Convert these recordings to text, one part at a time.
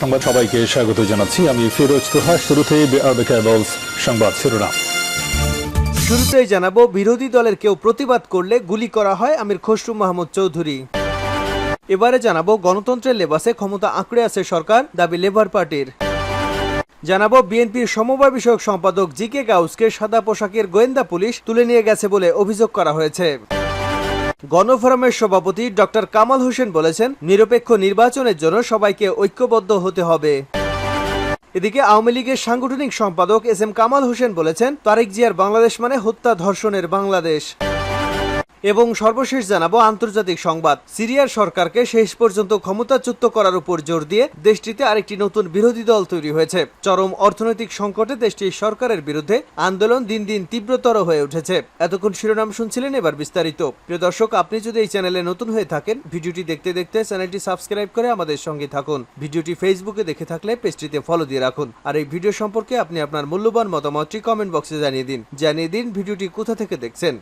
সংবাদ সবাইকে স্বাগত জানাচ্ছি। আমি ফিরোজ তোহা। কেবলস সংবাদ শিরোনাম। শুরুতেই জানাব, বিরোধী দলের কেউ প্রতিবাদ করলে গুলি করা হয় আমির খসরু মাহমুদ চৌধুরী। এবারে জানাব, গণতন্ত্রের লেবাসে ক্ষমতা আঁকড়ে আছে সরকার, দাবি লেবার পার্টির। জানাব, বিএনপির সমবায় বিষয়ক সম্পাদক জি কে গাউসকে সাদা পোশাকের গোয়েন্দা পুলিশ তুলে নিয়ে গেছে বলে অভিযোগ করা হয়েছে। গণফোরামের সভাপতি ডক্টর কামাল হোসেন বলেছেন, নিরপেক্ষ নির্বাচনের জন্য সবাইকে ঐক্যবদ্ধ হতে হবে। এদিকে আওয়ামী লীগের সাংগঠনিক সম্পাদক এস এম কামাল হোসেন বলেছেন, তারেক জিয়ার বাংলাদেশ মানে হত্যা ধর্ষণের বাংলাদেশ। এবং সর্বশেষ জানাব আন্তর্জাতিক সংবাদ। সিরিয়ার সরকারকে শেষ পর্যন্ত ক্ষমতাচ্যুত করার উপর জোর দিয়ে দেশটিতে আরেকটি নতুন বিরোধী দল তৈরি হয়েছে। চরম অর্থনৈতিক সংকটে দেশটির সরকারের বিরুদ্ধে আন্দোলন দিন দিন তীব্রতর হয়ে উঠেছে। এতক্ষণ শিরোনাম শুনছিলেন এবার বিস্তারিত। প্রিয় দর্শক, আপনি যদি এই চ্যানেলে নতুন হয়ে থাকেন, ভিডিওটি দেখতে দেখতে চ্যানেলটি সাবস্ক্রাইব করে আমাদের সঙ্গে থাকুন। ভিডিওটি ফেসবুকে দেখে থাকলে পেজটিতে ফলো দিয়ে রাখুন। আর এই ভিডিও সম্পর্কে আপনি আপনার মূল্যবান মতামতটি কমেন্ট বক্সে জানিয়ে দিন। জানিয়ে দিন ভিডিওটি কোথা থেকে দেখছেন।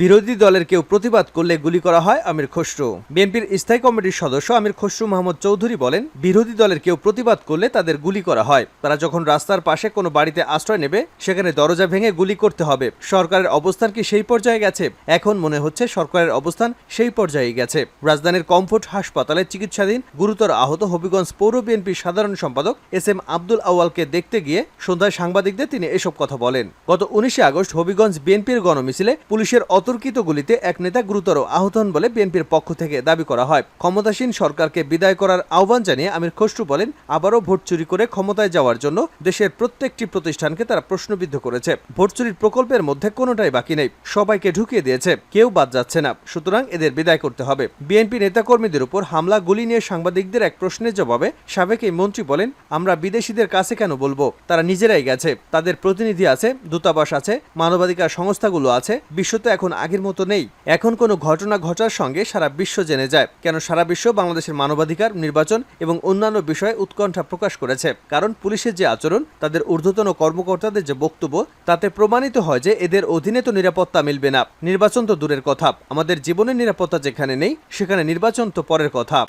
বিরোধী দলের কেউ প্রতিবাদ করলে গুলি করা হয় আমির খসরু। বিএনপির স্থায়ী কমিটির সদস্য আমির খসরু মোহাম্মদ চৌধুরী বলেন, বিরোধী দলের কেউ প্রতিবাদ করলে তাদের গুলি করা হয়। তারা যখন রাস্তার পাশে কোনো বাড়িতে আশ্রয় নেবে, সেখানে দরজা ভেঙে গুলি করতে হবে। সরকারের অবস্থান কি সেই পর্যায়ে গেছে? এখন মনে হচ্ছে সরকারের অবস্থান সেই পর্যায়ে গেছে। রাজধানীর কমফোর্ট হাসপাতালে চিকিৎসাধীন গুরুতর আহত হবিগঞ্জ পৌর বিএনপির সাধারণ সম্পাদক এস এম আব্দুল আওয়ালকে দেখতে গিয়ে সন্ধ্যায় সাংবাদিকদের তিনি এসব কথা বলেন। গত উনিশে আগস্ট হবিগঞ্জ বিএনপির গণমিছিলে পুলিশের অতর্কিত গুলিতে এক নেতা গুরুতর আহত হন বলে বিএনপির পক্ষ থেকে দাবি করা হয়। ক্ষমতাসীন সরকারকে বিদায় করার আহ্বান জানিয়ে আমির খসরু বলেন, আবারও ভোট চুরি করে ক্ষমতায় যাওয়ার জন্য দেশের প্রত্যেকটি প্রতিষ্ঠানকে তারা প্রশ্নবিদ্ধ করেছে। ভোট চুরির প্রকল্পের মধ্যে কোনোটাই বাকি নেই, সবাইকে ঢুকিয়ে দিয়েছে, কেউ বাদ যাচ্ছে না। সুতরাং এদের বিদায় করতে হবে। বিএনপি নেতাকর্মীদের উপর হামলা, গুলি নিয়ে সাংবাদিকদের এক প্রশ্নের জবাবে সাবেক এই মন্ত্রী বলেন, আমরা বিদেশিদের কাছে কেন বলব? তারা নিজেরাই গেছে, তাদের প্রতিনিধি আছে, দূতাবাস আছে, মানবাধিকার সংস্থাগুলো আছে বিশ্ব তো এখন আগের মতো নেই। এখন কোনো ঘটনা ঘটার সঙ্গে সারা বিশ্ব জেনে যায়। কেন সারা বিশ্ব বাংলাদেশের মানবাধিকার, নির্বাচন এবং অন্যান্য বিষয়ে উৎকণ্ঠা প্রকাশ করেছে? কারণ পুলিশের যে আচরণ, তাদের ঊর্ধ্বতন কর্মকর্তাদের যে বক্তব্য, তাতে প্রমাণিত হয় যে এদের অধীনে তো নিরাপত্তা মিলবে না। নির্বাচন তো দূরের কথা। আমাদের জীবনের নিরাপত্তা যেখানে নেই, সেখানে নির্বাচন তো পরের কথা।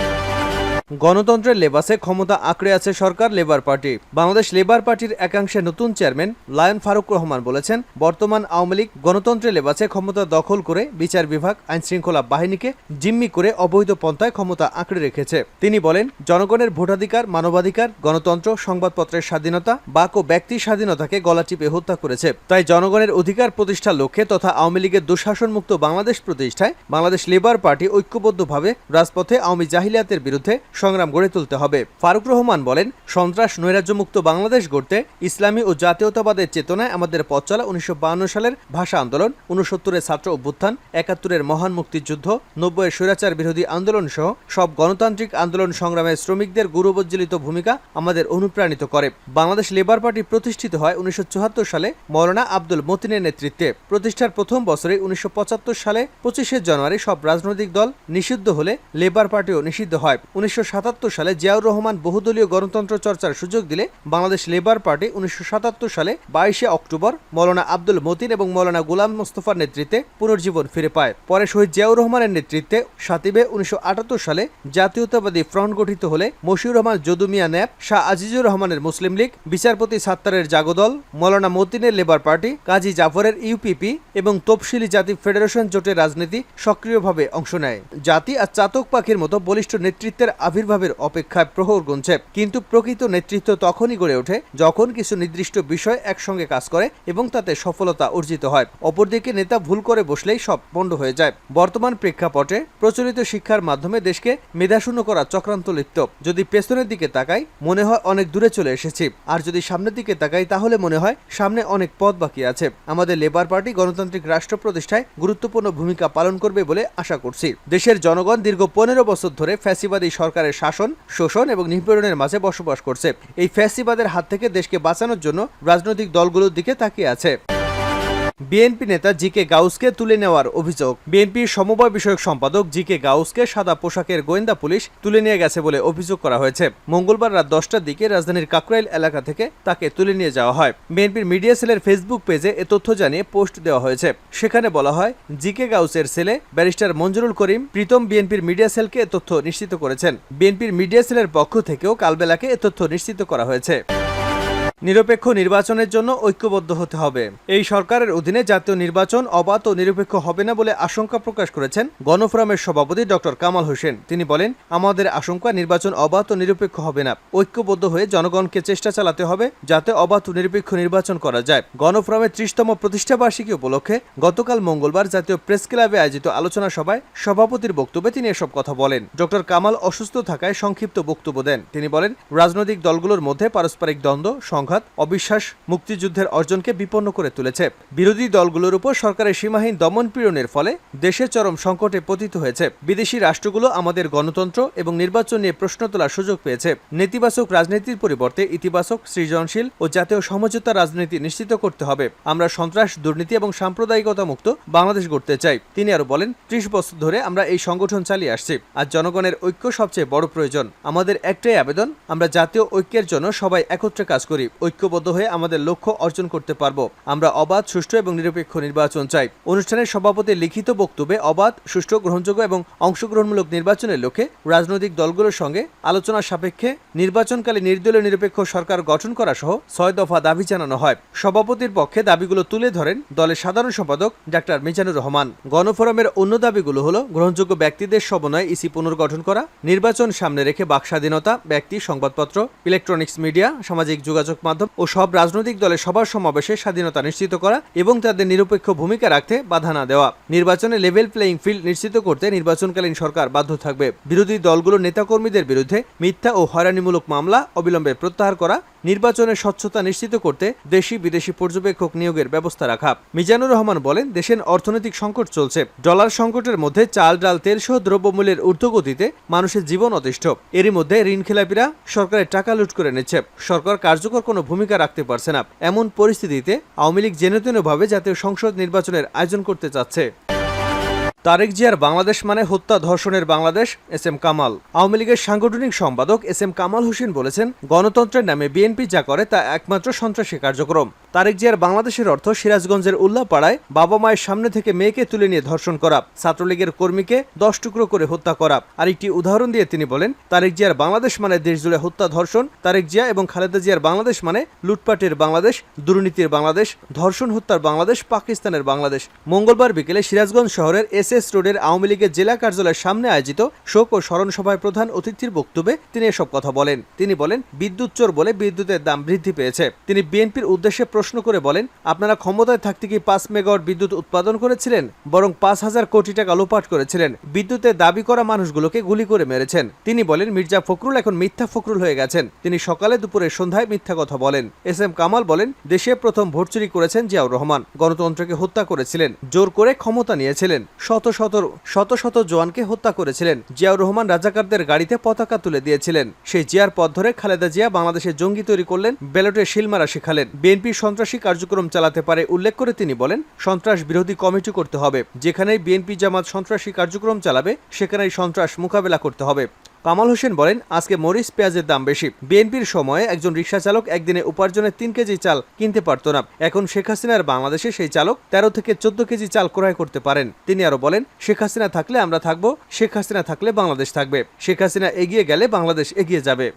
গণতন্ত্রের লেবাসে ক্ষমতা আঁকড়ে আছে সরকার লেবার পার্টি বাংলাদেশ লেবার পার্টির একাংশের নতুন চেয়ারম্যান লায়ন ফারুক রহমান বলেছেন, বর্তমান আওয়ামী লীগ গণতন্ত্রের লেবাসে ক্ষমতা দখল করে বিচার বিভাগ আইন শৃঙ্খলা বাহিনীকে জিম্মি করে অবৈধ পন্থায় ক্ষমতা আঁকড়ে রেখেছে। তিনি বলেন, জনগণের ভোটাধিকার, মানবাধিকার, গণতন্ত্র, সংবাদপত্রের স্বাধীনতা, বাক ও ব্যক্তির স্বাধীনতাকে গলা টিপে হত্যা করেছে। তাই জনগণের অধিকার প্রতিষ্ঠার লক্ষ্যে তথা আওয়ামী লীগের দুঃশাসনমুক্ত বাংলাদেশ প্রতিষ্ঠায় বাংলাদেশ লেবার পার্টি ঐক্যবদ্ধভাবে রাজপথে আওয়ামী জাহিলিয়াতের বিরুদ্ধে সংগ্রাম গড়ে তুলতে হবে। ফারুক রহমান বলেন, সন্ত্রাস নৈরাজ্যমুক্ত বাংলাদেশ গড়তে ইসলামী ও জাতীয়তাবাদের চেতনায় আমাদের পথ চলা উনিশশো সালের ভাষা আন্দোলন, উনসত্তরের ছাত্র অভ্যুত্থান, একাত্তরের মহান মুক্তিযুদ্ধ, নব্বইয়ের স্বৈরাচার বিরোধী আন্দোলন সহ সব গণতান্ত্রিক আন্দোলন সংগ্রামে শ্রমিকদের গৌরবোজ্জ্বলিত ভূমিকা আমাদের অনুপ্রাণিত করে। বাংলাদেশ লেবার পার্টি প্রতিষ্ঠিত হয় উনিশশো চুয়াত্তর সালে মৌলানা আব্দুল মতিনের নেতৃত্বে। প্রতিষ্ঠার প্রথম বছরে উনিশশো পঁচাত্তর সালে পঁচিশে জানুয়ারি সব রাজনৈতিক দল নিষিদ্ধ হলে লেবার পার্টিও নিষিদ্ধ হয়। উনিশশো সালে জিয়াউর রহমান বহুদলীয় গণতন্ত্র চর্চার সুযোগ দিলে বাংলাদেশ লেবার পার্টি উনিশশো সালে বাইশে অক্টোবর মৌলানা আব্দুল মতিন এবং মৌলানা গুলাম মোস্তফার নেতৃত্বে পুনর্জীবন ফিরে পায়। পরে শহীদ জিয়াউর রহমানের নেতৃত্বে সাতিবে উনিশশো সালে জাতীয়তাবাদী ফ্রন্ট গঠিত হলে মশিউর রহমান যদুমিয়া ন্যাপ, শাহ আজিজুর রহমানের মুসলিম লীগ, বিচারপতি সাত্তারের জাগদল, মৌলানা মতিনের লেবার পার্টি, কাজী জাফরের ইউপিপি এবং তফসিলি জাতি ফেডারেশন জোটের রাজনীতি সক্রিয়ভাবে অংশ নেয়। জাতি আর চাতক পাখির মতো বলিষ্ঠ নেতৃত্বের আবির্ভাবের অপেক্ষায় প্রহর গুনছে। কিন্তু প্রকৃত নেতৃত্ব তখনই গড়ে ওঠে যখন কিছু নির্দিষ্ট বিষয় একসঙ্গে কাজ করে এবং তাতে সফলতা অর্জিত হয়। অপরদিকে নেতা ভুল করে বসলেই সব পণ্ড হয়ে যায়। বর্তমান প্রেক্ষাপটে প্রচলিত শিক্ষার মাধ্যমে দেশকে মেধাশূন্য করা চক্রান্ত লিপ্ত। যদি পেছনের দিকে তাকাই, মনে হয় অনেক দূরে চলে এসেছি। আর যদি সামনের দিকে তাকাই, তাহলে মনে হয় সামনে অনেক পথ বাকি আছে। আমাদের লেবার পার্টি গণতান্ত্রিক রাষ্ট্র প্রতিষ্ঠায় গুরুত্বপূর্ণ ভূমিকা পালন করবে বলে আশা করছি। দেশের জনগণ দীর্ঘ পনেরো বছর ধরে ফ্যাসিবাদী সরকারের শাসন, শোষণ এবং নিপীড়নের মাঝে বসবাস করছে। এই ফ্যাসিবাদের হাত থেকে দেশকে বাঁচানোর জন্য রাজনৈতিক দলগুলোর দিকে তাকিয়ে আছে। বিএনপি নেতা জি কে গাউসকে তুলে নেওয়ার অভিযোগ। বিএনপির সমবায় বিষয়ক সম্পাদক জি কে গাউসকে সাদা পোশাকের গোয়েন্দা পুলিশ তুলে নিয়ে গেছে বলে অভিযোগ করা হয়েছে। মঙ্গলবার রাত দশটার দিকে রাজধানীর কাকরাইল এলাকা থেকে তাকে তুলে নিয়ে যাওয়া হয়। বিএনপির মিডিয়া সেলের ফেসবুক পেজে এ তথ্য জানিয়ে পোস্ট দেওয়া হয়েছে। সেখানে বলা হয় জি কে গাউসের সেলে ব্যারিস্টার মঞ্জুরুল করিম প্রীতম বিএনপির মিডিয়া সেলকে এ তথ্য নিশ্চিত করেছেন। বিএনপির মিডিয়া সেলের পক্ষ থেকেও কালবেলাকে এ তথ্য নিশ্চিত করা হয়েছে। নিরপেক্ষ নির্বাচনের জন্য ঐক্যবদ্ধ হতে হবে। এই সরকারের অধীনে জাতীয় নির্বাচন অবাধ ও নিরপেক্ষ হবে না বলে আশঙ্কা প্রকাশ করেছেন গণফোরামের সভাপতি ডক্টর কামাল হোসেন। তিনি বলেন, আমাদের আশঙ্কা নির্বাচন অবাধ ও নিরপেক্ষ হবে না। ঐক্যবদ্ধ হয়ে জনগণকে চেষ্টা চালাতে হবে যাতে অবাধ ও নিরপেক্ষ নির্বাচন করা যায়। গণফোরামের ত্রিশতম প্রতিষ্ঠাবার্ষিকী উপলক্ষে গতকাল মঙ্গলবার জাতীয় প্রেস ক্লাবে আয়োজিত আলোচনা সভায় সভাপতির বক্তব্যে তিনি এসব কথা বলেন। ডক্টর কামাল অসুস্থ থাকায় সংক্ষিপ্ত বক্তব্য দেন। তিনি বলেন, রাজনৈতিক দলগুলোর মধ্যে পারস্পরিক দ্বন্দ্ব, সংঘাত অবিশ্বাস মুক্তিযুদ্ধের অর্জনকে বিপন্ন করে তুলেছে। বিরোধী দলগুলোর উপর সরকারের সীমাহীন দমন পীড়নের ফলে দেশের চরম সংকটে পতিত হয়েছে। বিদেশি রাষ্ট্রগুলো আমাদের গণতন্ত্র এবং নির্বাচন নিয়ে প্রশ্ন তোলার সুযোগ পেয়েছে। নেতিবাচক রাজনীতির পরিবর্তে ইতিবাচক, সৃজনশীল ও জাতীয় সমঝোতা রাজনীতি নিশ্চিত করতে হবে। আমরা সন্ত্রাস, দুর্নীতি এবং সাম্প্রদায়িকতা মুক্ত বাংলাদেশ গড়তে চাই। তিনি আরও বলেন, ত্রিশ বছর ধরে আমরা এই সংগঠন চালিয়ে আসছি। আর জনগণের ঐক্য সবচেয়ে বড় প্রয়োজন। আমাদের একটাই আবেদন, আমরা জাতীয় ঐক্যের জন্য সবাই একত্রে কাজ করি। ঐক্যবদ্ধ হয়ে আমাদের লক্ষ্য অর্জন করতে পারব। আমরা অবাধ, সুষ্ঠু এবং নিরপেক্ষ নির্বাচন চাই। অনুষ্ঠানের সভাপতির লিখিত বক্তব্যে অবাধ, সুষ্ঠু, গ্রহণযোগ্য এবং অংশগ্রহণমূলক নির্বাচনের লক্ষ্যে রাজনৈতিক দলগুলোর সঙ্গে আলোচনা সাপেক্ষে নির্বাচনকালে নির্দলীয় নিরপেক্ষ সরকার গঠন করা সহ ছয় দফা দাবি জানানো হয়। সভাপতির পক্ষে দাবিগুলো তুলে ধরেন দলের সাধারণ সম্পাদক ডাক্তার মিজানুর রহমান। গণফোরামের অন্য দাবিগুলো হলো গ্রহণযোগ্য ব্যক্তিদের সমন্বয়ে ইসি পুনর্গঠন করা, নির্বাচন সামনে রেখে বাক স্বাধীনতা ব্যক্তি, সংবাদপত্র ইলেকট্রনিক্স মিডিয়া সামাজিক যোগাযোগ মাধ্যম ও সব রাজনৈতিক দলের সবার সমাবেশে স্বাধীনতা নিশ্চিত করা এবং তাদের নিরপেক্ষ ভূমিকা রাখতে বাধা না দেওয়া। নির্বাচনে লেভেল প্লেইং ফিল্ড নিশ্চিত করতে নির্বাচনকালীন সরকার বাধ্য থাকবে। বিরোধী দলগুলোর নেতাকর্মীদের বিরুদ্ধে মিথ্যা ও হয়রানিমূলক মামলা অবিলম্বে প্রত্যাহার করা, নির্বাচনের স্বচ্ছতা নিশ্চিত করতে দেশি বিদেশি পর্যবেক্ষক নিয়োগের ব্যবস্থা রাখা। মিজানুর রহমান বলেন, দেশের অর্থনৈতিক সংকট চলছে। ডলার সংকটের মধ্যে চাল, ডাল, তেল সহ দ্রব্যমূল্যের ঊর্ধ্বগতিতে মানুষের জীবন অতিষ্ঠ। এরই মধ্যে ঋণ খেলাপিরা সরকারের টাকা লুট করে নিচ্ছে। সরকার কার্যকর কোনো ভূমিকা রাখতে পারছে না। এমন পরিস্থিতিতে আওয়ামী লীগ জেনেতেনভাবে জাতীয় সংসদ নির্বাচনের আয়োজন করতে চাচ্ছে। তারেক জিয়ার বাংলাদেশ মানে হত্যা ধর্ষণের বাংলাদেশ, এস এম কামাল। আওয়ামী লীগের সাংগঠনিক সম্পাদক এস এম কামাল হোসেন বলেছেন, গণতন্ত্রের নামে বিএনপি যা করে তা একমাত্র সন্ত্রাসী কার্যক্রম। তারেক জিয়ার বাংলাদেশের অর্থ সিরাজগঞ্জের উল্লাপাড়ায় বাবা মায়ের সামনে থেকে মেয়েকে তুলে নিয়ে ধর্ষণ করা, ছাত্রলীগের কর্মীকে দশ টুকরো করে হত্যা করা। আর একটি উদাহরণ দিয়ে তিনি বলেন, তারেক জিয়ার বাংলাদেশ মানে দেশ জুড়ে হত্যা ধর্ষণ, তারেক জিয়া এবং খালেদা জিয়ার বাংলাদেশ মানে লুটপাটের বাংলাদেশ, দুর্নীতির বাংলাদেশ, ধর্ষণ হত্যার বাংলাদেশ, পাকিস্তানের বাংলাদেশ। মঙ্গলবার বিকেলে সিরাজগঞ্জ শহরের এস এস রোডের আওয়ামী লীগের জেলা কার্যালয়ের সামনে আয়োজিত শোক ও স্মরণ সভায় প্রধান অতিথির বক্তব্যে তিনি এসব কথা বলেন। তিনি বলেন, বিদ্যুৎ চোর বলে বিদ্যুতের দাম বৃদ্ধি পেয়েছে। তিনি বিএনপির উদ্দেশ্যে প্রশ্ন করে বলেন, আপনারা ক্ষমতায় থাকতে কি পাঁচ মেগাওয়াট বিদ্যুৎ উৎপাদন করেছিলেন? বরং পাঁচ হাজার কোটি টাকা লোপাট করেছিলেন। বিদ্যুতের দাবি করা মানুষগুলোকে গুলি করে মেরেছেন। তিনি বলেন, মির্জা ফখরুল এখন মিথ্যা ফখরুল হয়ে গেছেন। তিনি সকালে দুপুরে সন্ধ্যায় মিথ্যা কথা বলেন। এস এম কামাল বলেন, দেশে প্রথম ভোট চুরি করেছেন জিয়াউর রহমান। গণতন্ত্রকে হত্যা করেছিলেন, জোর করে ক্ষমতা নিয়েছিলেন। শত শত শত শত জওয়ানকে হত্যা করেছিলেন। জিয়াউর রহমান রাজাকারদের গাড়িতে পতাকা তুলে দিয়েছিলেন। সেই জিয়ার পথ ধরে খালেদা জিয়া বাংলাদেশে জঙ্গি তৈরি করলেন, ব্যালটে শিলমারা শিখালেন। বিএনপি সন্ত্রাসী কার্যক্রম চালাতে পারে উল্লেখ করে তিনি বলেন, সন্ত্রাস বিরোধী কমিটি করতে হবে। যেখানেই বিএনপি জামাত সন্ত্রাসী কার্যক্রম চালাবে, সেখানেই সন্ত্রাস মোকাবেলা করতে হবে। কামাল হোসেন বলেন, আজকে মরিচ পেঁয়াজের দাম বেশি। বিএনপির সময়ে একজন রিক্সা চালক একদিনে উপার্জনের তিন কেজি চাল কিনতে পারত না। এখন শেখ হাসিনার বাংলাদেশে সেই চালক তেরো থেকে চোদ্দ কেজি চাল ক্রয় করতে পারেন। তিনি আরও বলেন, শেখ হাসিনা থাকলে আমরা থাকব, শেখ হাসিনা থাকলে বাংলাদেশ থাকবে। শেখ হাসিনা এগিয়ে গেলে বাংলাদেশ এগিয়ে যাবে।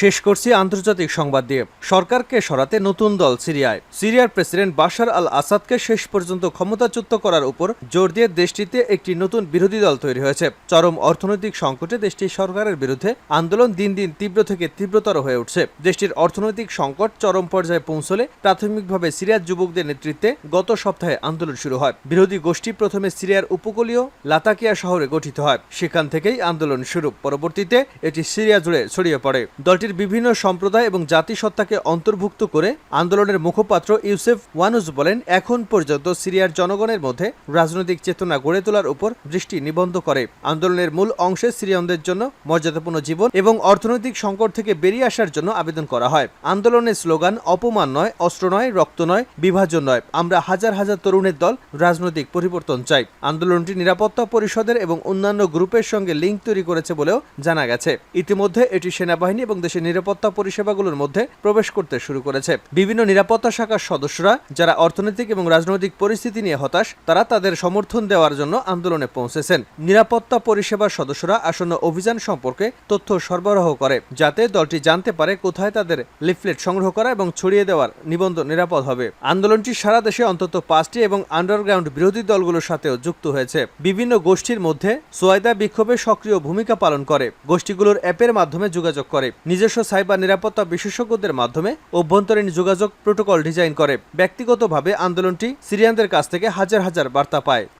শেষ করছি আন্তর্জাতিক সংবাদ দিয়ে। সরকারকে সরাতে নতুন দল সিরিয়ায়। সিরিয়ার প্রেসিডেন্ট বাশার আল আসাদকে শেষ পর্যন্ত ক্ষমতাচ্যুত করার উপর জোর দিয়ে দেশটিতে একটি নতুন বিরোধী দল তৈরি হয়েছে। চরম অর্থনৈতিক সংকটে দেশটির সরকারের বিরুদ্ধে আন্দোলন দিন দিন তীব্র থেকে তীব্রতর হয়ে উঠছে। দেশটির অর্থনৈতিক সংকট চরম পর্যায়ে পৌঁছলে প্রাথমিকভাবে সিরিয়ার যুবকদের নেতৃত্বে গত সপ্তাহে আন্দোলন শুরু হয়। বিরোধী গোষ্ঠী প্রথমে সিরিয়ার উপকূলীয় লাতাকিয়া শহরে গঠিত হয়। সেখান থেকেই আন্দোলন শুরু। পরবর্তীতে এটি সিরিয়া জুড়ে ছড়িয়ে পড়ে। দলটি পার্টির বিভিন্ন সম্প্রদায় এবং জাতিসত্তাকে অন্তর্ভুক্ত করে আন্দোলনের মুখপাত্র ইউসেফ ওয়ানুস বলেন, এখন পর্যন্ত সিরিয়ার জনগণের মধ্যে রাজনৈতিক চেতনা গড়ে তোলার উপর দৃষ্টি নিবন্ধ করে। আন্দোলনের মূল অংশে সিরিয়ানদের জন্য মর্যাদাপূর্ণ জীবন এবং অর্থনৈতিক সংকট থেকে বেরিয়ে আসার জন্য আবেদন করা হয়। আন্দোলনের স্লোগান, অপমান নয়, অস্ত্র নয়, রক্ত নয়, বিভাজন নয়। আমরা হাজার হাজার তরুণের দল, রাজনৈতিক পরিবর্তন চাই। আন্দোলনটি নিরাপত্তা পরিষদের এবং অন্যান্য গ্রুপের সঙ্গে লিঙ্ক তৈরি করেছে বলেও জানা গেছে। ইতিমধ্যে এটি সেনাবাহিনী এবং দেশের নিরাপত্তা পরিষেবাগুলোর মধ্যে প্রবেশ করতে শুরু করেছে। বিভিন্ন নিরাপত্তা শাখার সদস্যরা, যারা অর্থনৈতিক এবং রাজনৈতিক পরিস্থিতি নিয়ে হতাশ, তারা তাদের সমর্থন দেওয়ার জন্য আন্দোলনে পৌঁছেছেন। নিরাপত্তা পরিষেবার সদস্যরা আসন্ন অভিযান সম্পর্কে তথ্য সরবরাহ করে, যাতে দলটি জানতে পারে কোথায় তাদের লিফলেট সংগ্রহ করা এবং ছড়িয়ে দেওয়ার নিবন্ধন নিরাপদ হবে। আন্দোলনটি সারা দেশে অন্তত পাঁচটি এবং আন্ডারগ্রাউন্ড বিরোধী দলগুলোর সাথেও যুক্ত হয়েছে। বিভিন্ন গোষ্ঠীর মধ্যে সোয়াইদা বিক্ষোভে সক্রিয় ভূমিকা পালন করে। গোষ্ঠীগুলোর অ্যাপের মাধ্যমে যোগাযোগ করে। নিজস্ব সাইবার নিরাপত্তা বিশেষজ্ঞদের মাধ্যমে অভ্যন্তরীণ যোগাযোগ প্রোটোকল ডিজাইন করে। ব্যক্তিগতভাবে আন্দোলনটি সিরিয়ানদের কাছ থেকে হাজার হাজার বার্তা পায়।